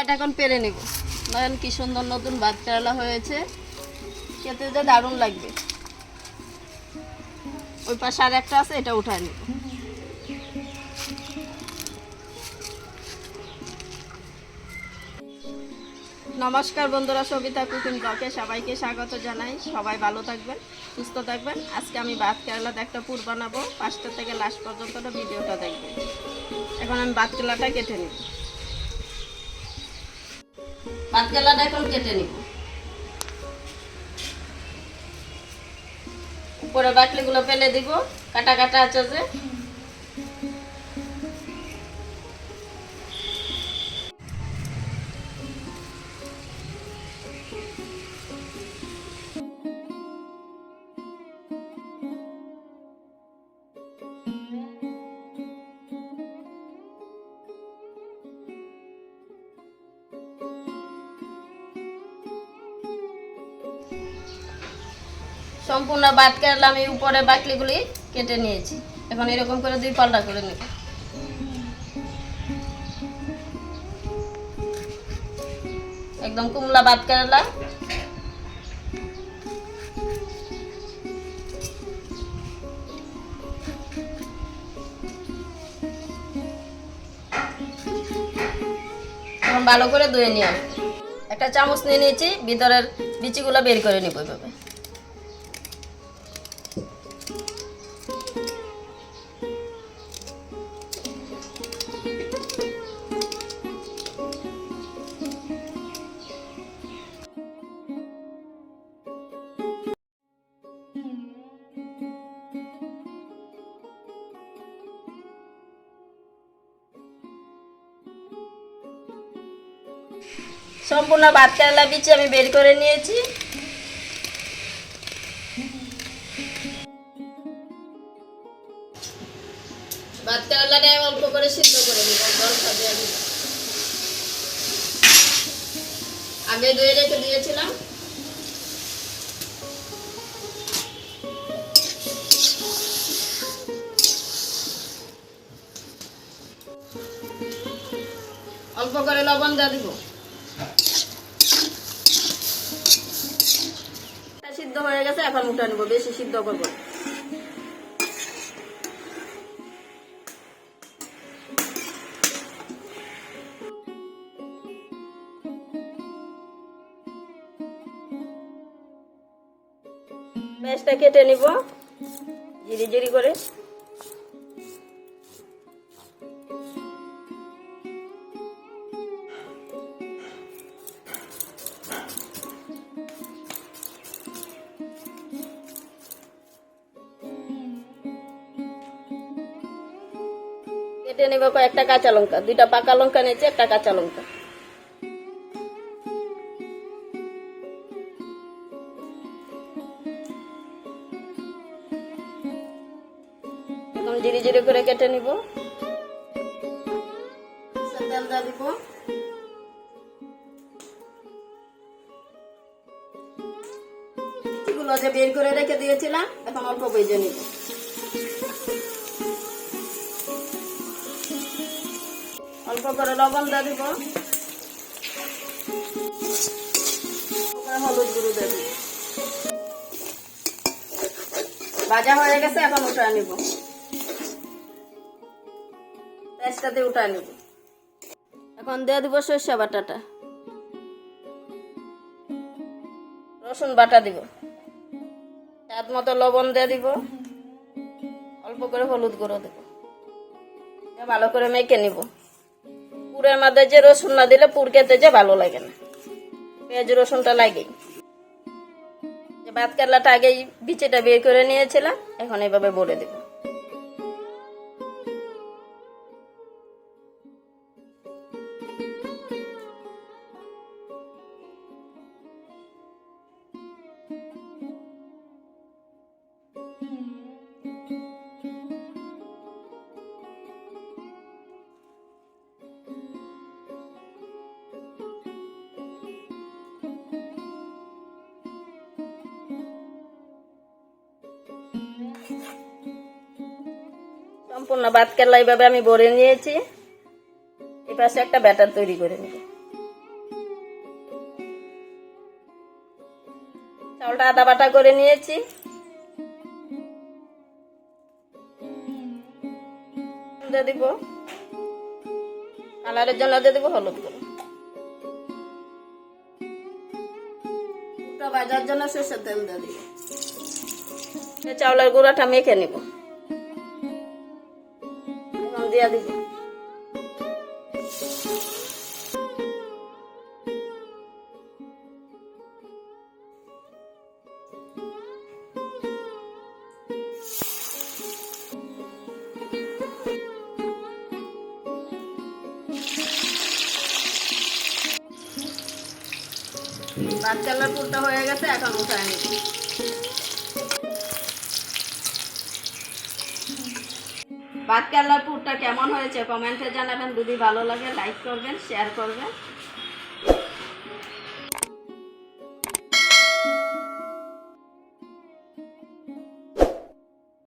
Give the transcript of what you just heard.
এটা এখন পেরে নেব। দেখেন কি সুন্দর নতুন ভাত কেরালা হয়েছে। খেতে যে দারুণ লাগবে। ওই পাশে আর একটা আছে, এটা উঠায় নেব। নমস্কার বন্ধুরা, সবিতা কুকিং ব্লকে সবাইকে স্বাগত জানাই। সবাই ভালো থাকবেন, সুস্থ থাকবেন। আজকে আমি ভাত কেরালাতে একটা পুর বানাবো। পাঁচটা থেকে লাস্ট পর্যন্ত ভিডিওটা দেখবেন। এখন আমি ভাত কেলাটা কেটে নিব। ভাত কেলাটা এখন কেটে নিব। উপরে বাটলিগুলো ফেলে দিব কাটা কাটা আছে যে। সম্পূর্ণ বাদ কেরালা আমি উপরে বাকলিগুলি কেটে নিয়েছি। এখন এরকম করে দুই পাল্টা করে নেব। একদম কুমলা বাদ এখন ভালো করে ধুয়ে নিয়ে একটা চামচ নিয়ে নিয়েছি, ভিতরের বিচিগুলো বের করে নিব এইভাবে সম্পূর্ণ ভাত কেরালা বিচি আমি বের করে নিয়েছি। ভাত কেরালাটা অল্প করে সিদ্ধ করে নিব, জল খাবে আমি। আগে ধুয়ে রেখে দিয়েছিলাম। অল্প করে লবণ দিয়ে দিব এটা সিদ্ধ হয়ে গেছে, এখন উঠে নেব, বেশি সিদ্ধ করব মেসটা কেটে নিব, জিরি জিরি করে। কেটে নিব কয়েকটা কাঁচা লঙ্কা। দুইটা পাকা লঙ্কা নিয়েছি, একটা কাঁচা লঙ্কা। জিরি জিরি করে কেটে নিব। তেল দিয়ে যে বের করে রেখে দিয়েছিলাম, এখন অল্প ভেজে নিব। করে লবণ দিয়ে দিব। হলুদ গুঁড়ো দিয়ে দিব। ভাজা হয়ে গেছে, এখন উঠে নিব। পেঁয়াজটাতে উঠে নিব। এখন দিয়ে দিব সর্ষে বাটাটা। রসুন বাটা দিব। স্বাদ মতো লবণ দিয়ে দিব। অল্প করে হলুদ গুঁড়ো দেব। ভালো করে মেখে নিব। পুরের মধ্যে যে রসুন না দিলে পুর খেতে যে ভালো লাগে না। পেঁয়াজ রসুনটা লাগেই। ভাত কাটলাটা আগেই বিচেটা বের করে নিয়েছিলাম, এখন এইভাবে বলে দেব। সম্পূর্ণ বাদ কেলা এইভাবে আমি ভরে নিয়েছি। এপাশে একটা ব্যাটার তৈরি করে নেব। চাউলটা আদা বাটা করে নিয়েছি। দিব। কালারের জন্য দিয়ে দিব হলুদ গুঁড়ো। বাজার জন্য সর্ষের তেল দিয়ে দিব। চাউলের গুঁড়াটা মেখে নেব। দিয়ে দিব। কালার পুরটা হয়ে গেছে এখন উঠায় নিব। ভাত কালার পুরটা কেমন হয়েছে? কমেন্টে জানাবেন। যদি ভালো লাগে লাইক করবেন শেয়ার করবেন।